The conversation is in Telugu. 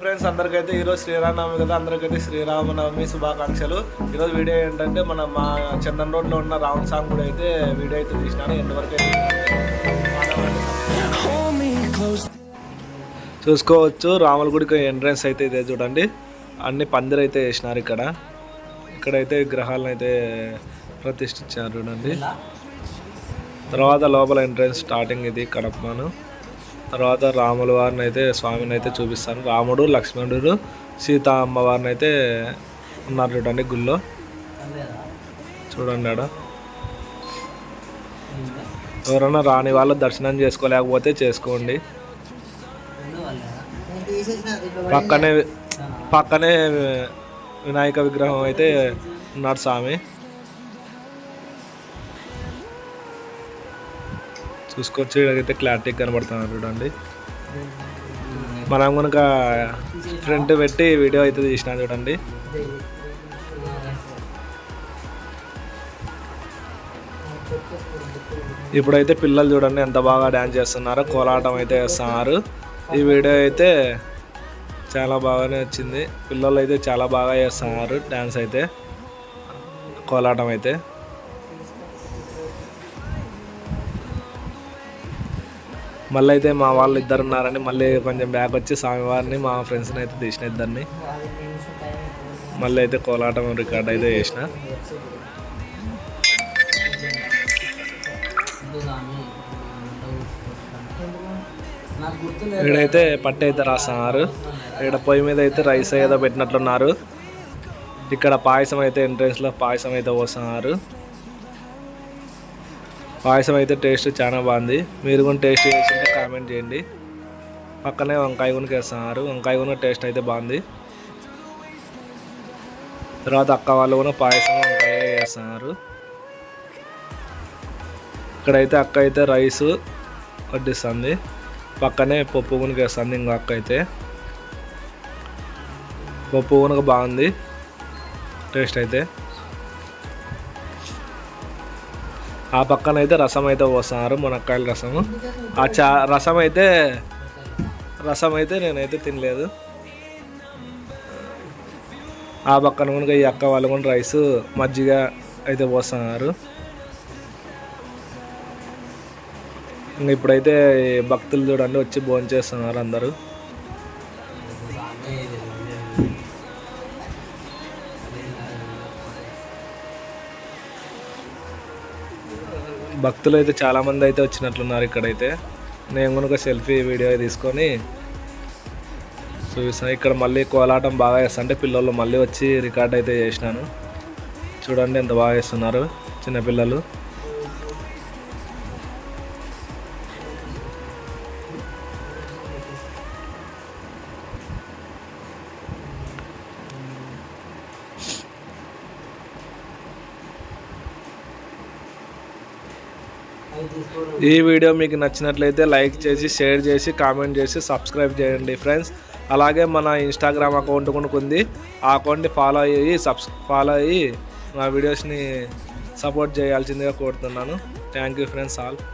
ఫ్రెండ్స్ అందరికైతే ఈరోజు శ్రీరామనవమి కదా. అందరికైతే శ్రీరామనవమి శుభాకాంక్షలు. ఈరోజు వీడియో ఏంటంటే మన మా చందన్ రోడ్లో ఉన్న రావణ్ సాంగ్ కూడా అయితే వీడియో అయితే తీసినాను. ఎంతవరకు చూసుకోవచ్చు. రాముల గుడికి ఎంట్రన్స్ అయితే ఇదే చూడండి. అన్ని పందిరి అయితే వేసినారు ఇక్కడ. ఇక్కడైతే విగ్రహాలను అయితే ప్రతిష్ఠించారు చూడండి. తర్వాత లోపల ఎంట్రన్స్ స్టార్టింగ్ ఇది కడపను తర్వాత రాముల వారిని అయితే స్వామిని అయితే చూపిస్తాను. రాముడు లక్ష్మణుడు సీత అమ్మవారిని అయితే ఉన్నారు చూడండి గుళ్ళో. చూడండి ఆడ. ఎవరైనా రాని వాళ్ళు దర్శనం చేసుకోలేకపోతే చేసుకోండి. పక్కనే పక్కనే వినాయక విగ్రహం అయితే ఉన్నాడు స్వామి. చూసుకొచ్చి ఇక్కడైతే క్లారిటీ కనబడుతున్నారు చూడండి. మనం కనుక ఫ్రంట్ పెట్టి వీడియో అయితే తీసినా చూడండి. ఇప్పుడైతే పిల్లలు చూడండి ఎంత బాగా డ్యాన్స్ చేస్తున్నారో కోలాటం అయితే వేస్తున్నారు ఈ వీడియో అయితే చాలా బాగానే వచ్చింది. పిల్లలు అయితే చాలా బాగా చేస్తున్నారు డ్యాన్స్ అయితే కోలాటం అయితే. మళ్ళీ అయితే మా వాళ్ళు ఇద్దరు ఉన్నారని మళ్ళీ కొంచెం బ్యాక్ వచ్చి స్వామివారిని మా ఫ్రెండ్స్ని అయితే తీసిన ఇద్దరిని. మళ్ళీ అయితే కోలాటం రికార్డ్ అయితే చేసిన. ఈడైతే పట్టు అయితే రాస్తున్నారు. ఇక్కడ పొయ్యి మీద అయితే రైస్ ఏదో పెట్టినట్లున్నారు. ఇక్కడ పాయసం అయితే ఎంట్రెన్స్లో పాయసం అయితే పోస్తున్నారు. పాయసం అయితే టేస్ట్ చాలా బాగుంది. మీరు కూడా టేస్ట్ చేసింటే కామెంట్ చేయండి. పక్కనే వంకాయ గునికి వేస్తున్నారు వంకాయ గున టేస్ట్ అయితే బాగుంది. తర్వాత అక్క వాళ్ళు కూడా పాయసం వంకాయ వేస్తున్నారు ఇక్కడైతే అక్క అయితే రైస్ వడ్డిస్తుంది. పక్కనే పప్పు గునికి వేస్తుంది ఇంకో అక్క అయితే. పప్పు గునక బాగుంది. టేస్ట్ అయితే. ఆ పక్కన అయితే రసం అయితే పోస్తున్నారు మునక్కాయల రసము. ఆ చా రసం అయితే రసం అయితే నేనైతే తినలేదు. ఆ పక్కన కనుక ఈ అక్క వాళ్ళు కూడా రైస్ మజ్జిగ అయితే పోస్తున్నారు. ఇప్పుడైతే భక్తులు చూడండి వచ్చి భోజనం చేస్తున్నారు అందరూ. భక్తులు అయితే చాలామంది అయితే వచ్చినట్లున్నారు ఇక్కడైతే. నేను కనుక సెల్ఫీ వీడియో తీసుకొని చూపిస్తాను ఇక్కడ మళ్ళీ కోలాటం బాగా చేస్తుంటే పిల్లలు మళ్ళీ వచ్చి రికార్డ్ అయితే చేసినాను. చూడండి ఎంత బాగా చేస్తున్నారు చిన్నపిల్లలు. ఈ వీడియో మీకు నచ్చినట్లయితే లైక్ చేసి షేర్ చేసి కామెంట్ చేసి సబ్స్క్రైబ్ చేయండి ఫ్రెండ్స్. అలాగే మన ఇన్స్టాగ్రామ్ అకౌంట్ కూడా ఉంది. ఆ అకౌంట్ని ఫాలో అయ్యి సబ్స్ ఫాలో అయ్యి నా వీడియోస్ని సపోర్ట్ చేయాల్సిందిగా కోరుతున్నాను. Thank you friends all